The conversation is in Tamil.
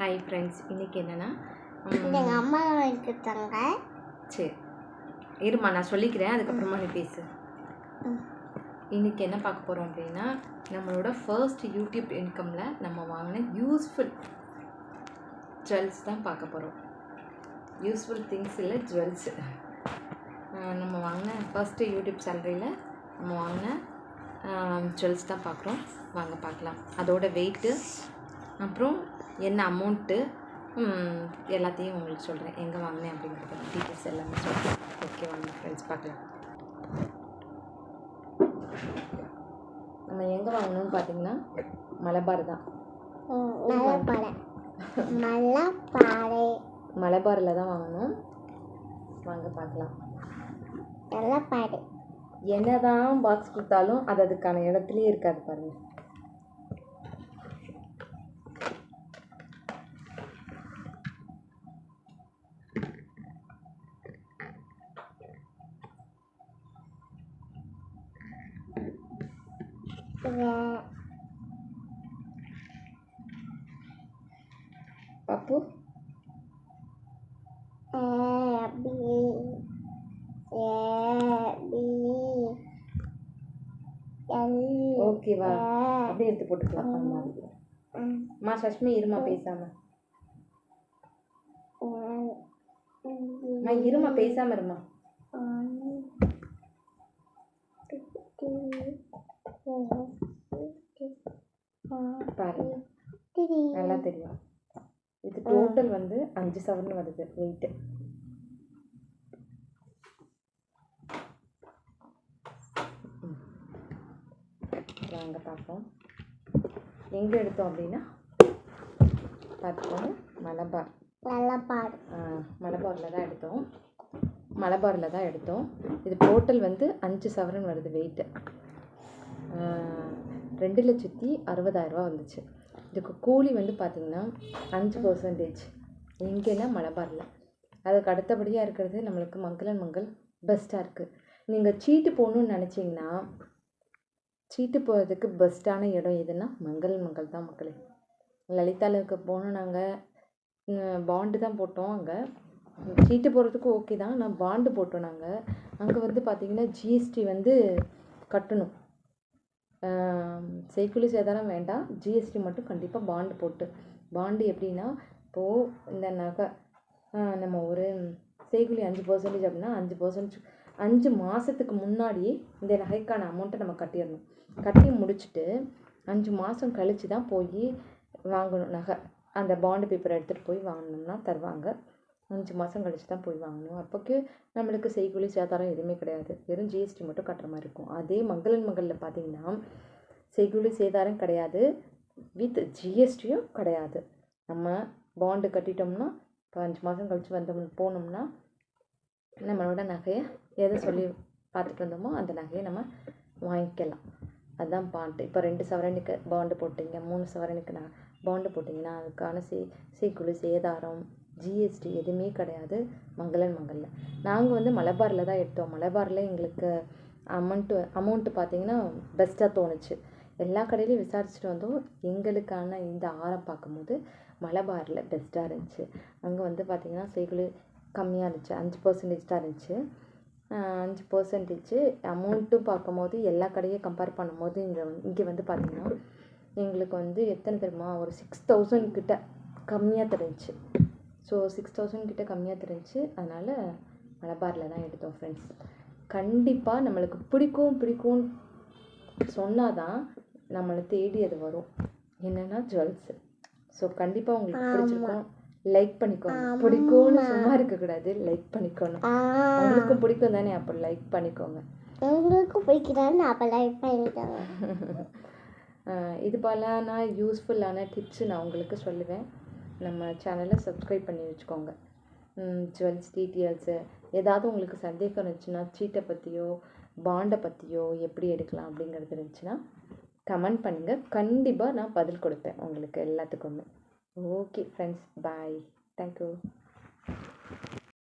ஹாய் ஃப்ரெண்ட்ஸ் இன்றைக்கி என்னென்னா எங்கள் அம்மா எடுத்துட்டாங்க சரி. இருமா நான் சொல்லிக்கிறேன் அதுக்கப்புறமா நீ பேசு. ம். இன்றைக்கி என்ன பார்க்க போகிறோம் அப்படின்னா நம்மளோட ஃபர்ஸ்ட் யூடியூப் இன்கமில் நம்ம வாங்கின யூஸ்ஃபுல் ஜுவல்ஸ் தான் பார்க்க போகிறோம் யூஸ்ஃபுல் திங்ஸ் இல்லை ஜுவல்ஸ் நம்ம வாங்கின ஃபர்ஸ்ட்டு யூடியூப் சேலரியில் நம்ம வாங்கின ஜுவல்ஸ் தான் பார்க்குறோம். வாங்க பார்க்கலாம். அதோட வெயிட்டு அப்புறம் என்ன அமௌண்ட்டு எல்லாத்தையும் உங்களுக்கு சொல்கிறேன் எங்கே வாங்கினேன் அப்படிங்கிறது டீட்டெயில்ஸ் எல்லாமே சொல்கிறேன் ஓகே வாங்க ஃப்ரெண்ட்ஸ் பார்க்கலாம். நம்ம எங்கே வாங்கினோம்னு பார்த்தீங்கன்னா மலபார் தான். பாடை மலபாரில் தான் வாங்கினோம் வாங்க பார்க்கலாம். பாடை என்னதான் பாக்ஸ் கொடுத்தாலும் அது அதுக்கான இடத்துலயே இருக்காது பாருங்க. பப்பு ஓகேவா அப்படியே எடுத்து போட்டுக்கலாம். அம்மா சஷ்மி இருமா பேசாம. இருமா பேசாம இருமா பாரு நல்லா தெரியும் இது டோட்டல் வந்து அஞ்சு சவரன் வருது. வெயிட் வாங்க பார்ப்போம். எங்கே எடுத்தோம் அப்படின்னா பார்த்துக்கோங்க மலபார். பாடு மலபாரில் தான் எடுத்தோம். மலபாரில் தான் எடுத்தோம். இது டோட்டல் வந்து அஞ்சு சவரன் வருது வெயிட்டு ரெண்டு லட்சத்தி அறுபதாயிரரூபா வந்துச்சு. இதுக்கு கூலி வந்து பார்த்திங்கன்னா அஞ்சு பர்சன்டேஜ் எங்கேன்னா மலபாரில் அதுக்கு அடுத்தபடியாக இருக்கிறது நம்மளுக்கு மங்களன் மங்கள் பெஸ்ட்டாக இருக்குது நீங்கள் சீட்டு போகணுன்னு நினச்சிங்கன்னா சீட்டு போகிறதுக்கு பெஸ்ட்டான இடம் எதுன்னா மங்களன் மங்கள் தான் மக்களே. லலிதாவுக்கு போனோம் நாங்கள் பாண்டு தான் போட்டோம் அங்கே. சீட்டு போகிறதுக்கு ஓகே தான் நான் பாண்டு போட்டோம் நாங்கள் அங்கே வந்து பார்த்திங்கன்னா ஜிஎஸ்டி வந்து கட்டணும். செய்குலி சேதாரம் வேண்டாம். ஜிஎஸ்டி மட்டும் கண்டிப்பாக பாண்டு போட்டு. பாண்டு எப்படின்னா இப்போது இந்த நகை நம்ம ஒரு செய்கூலி அஞ்சு பர்சன்டேஜ் அப்படின்னா அஞ்சு பர்சன்டேஜ் அஞ்சு மாதத்துக்கு முன்னாடியே இந்த நகைக்கான அமௌண்ட்டை நம்ம கட்டிடணும். கட்டி முடிச்சுட்டு அஞ்சு மாதம் கழித்து தான் போய் வாங்கணும் நகை. அந்த பாண்டு பேப்பரை எடுத்துகிட்டு போய் வாங்கினோம்னா தருவாங்க. அஞ்சு மாதம் கழித்து தான் போய் வாங்கணும். அப்போக்கு நம்மளுக்கு செய்கூலி சேதாரம் எதுவுமே கிடையாது. வெறும் ஜிஎஸ்டி மட்டும் கட்டுற மாதிரி இருக்கும். அதே மங்களன் மகளில் பார்த்தீங்கன்னா செய்கூலி சேதாரம் கிடையாது. வித் ஜிஎஸ்டியும் கிடையாது. நம்ம பாண்டு கட்டிட்டோம்னா இப்போ அஞ்சு மாதம் கழித்து வந்தோம் போனோம்னா நம்மளோட நகையை எதை சொல்லி பார்த்துட்டு வந்தோமோ அந்த நகையை நம்ம வாங்கிக்கலாம். அதுதான் பாண்டு இப்போ ரெண்டு சவரனுக்கு பாண்டு போட்டிங்க மூணு சவரனுக்கு நான் பாண்டு போட்டிங்கன்னா அதுக்கான சீ சீக்குழு சேதாரம் ஜிஎஸ்டி எதுவுமே கிடையாது மங்களன் மங்களில். நாங்கள் வந்து மலபாரில் தான் எடுத்தோம். மலபாரில் எங்களுக்கு அமௌண்ட்டு அமௌண்ட்டு பார்த்தீங்கன்னா பெஸ்ட்டாக தோணுச்சு. எல்லா கடையிலையும் விசாரிச்சுட்டு வந்தோம். எங்களுக்கான இந்த ஆரம் பார்க்கும்போது மலபாரில் பெஸ்ட்டாக இருந்துச்சு. அங்கே வந்து பார்த்திங்கன்னா செய்குழு கம்மியாக இருந்துச்சு. அஞ்சு பர்சன்டேஜ் தான் இருந்துச்சு. அஞ்சு பர்சன்டேஜ் அமௌண்ட்டும் பார்க்கும்போது எல்லா கடையும் கம்பேர் பண்ணும்போது இங்கே இங்கே வந்து பார்த்திங்கன்னா எங்களுக்கு வந்து எத்தனை தெரியுமா? ஒரு சிக்ஸ் தௌசண்ட் கிட்ட கம்மியாக தெரிஞ்சிச்சு. ஸோ சிக்ஸ் தௌசண்ட் கிட்ட கம்மியாக தெரிஞ்சிச்சு. அதனால் மலபாரில் தான் எடுத்தோம் ஃப்ரெண்ட்ஸ் கண்டிப்பாக நம்மளுக்கு பிடிக்கும் பிடிக்கும் சொன்னால் தான் நம்மளை தேடி அது வரும். என்னென்னா ஜுவல்ஸு ஸோ கண்டிப்பாக உங்களுக்கு பிடிச்சிருக்கும். லைக் பண்ணிக்கோங்க. பிடிக்கும்னு சும்மா இருக்கக்கூடாது. லைக் பண்ணிக்கணும் உங்களுக்கும் பிடிக்கும் தானே? அப்போ லைக் பண்ணிக்கோங்க. உங்களுக்கு பிடிக்கிறான்னு அப்போ லைக் பண்ணிட்டாங்க இது போலான யூஸ்ஃபுல்லான டிப்ஸு நான் உங்களுக்கு சொல்லுவேன். நம்ம சேனலை சப்ஸ்கிரைப் பண்ணி வச்சுக்கோங்க. ஜுவல்ஸ் டீட்டெயில்ஸு ஏதாவது உங்களுக்கு சந்தேகம் இருந்துச்சுன்னா சீட்டை பற்றியோ பாண்டை பற்றியோ எப்படி எடுக்கலாம் அப்படிங்கிறது இருந்துச்சுன்னா கமெண்ட் பண்ணுங்கள் கண்டிப்பாக நான் பதில் கொடுப்பேன் உங்களுக்கு எல்லாத்துக்குமே. Okay friends bye thank you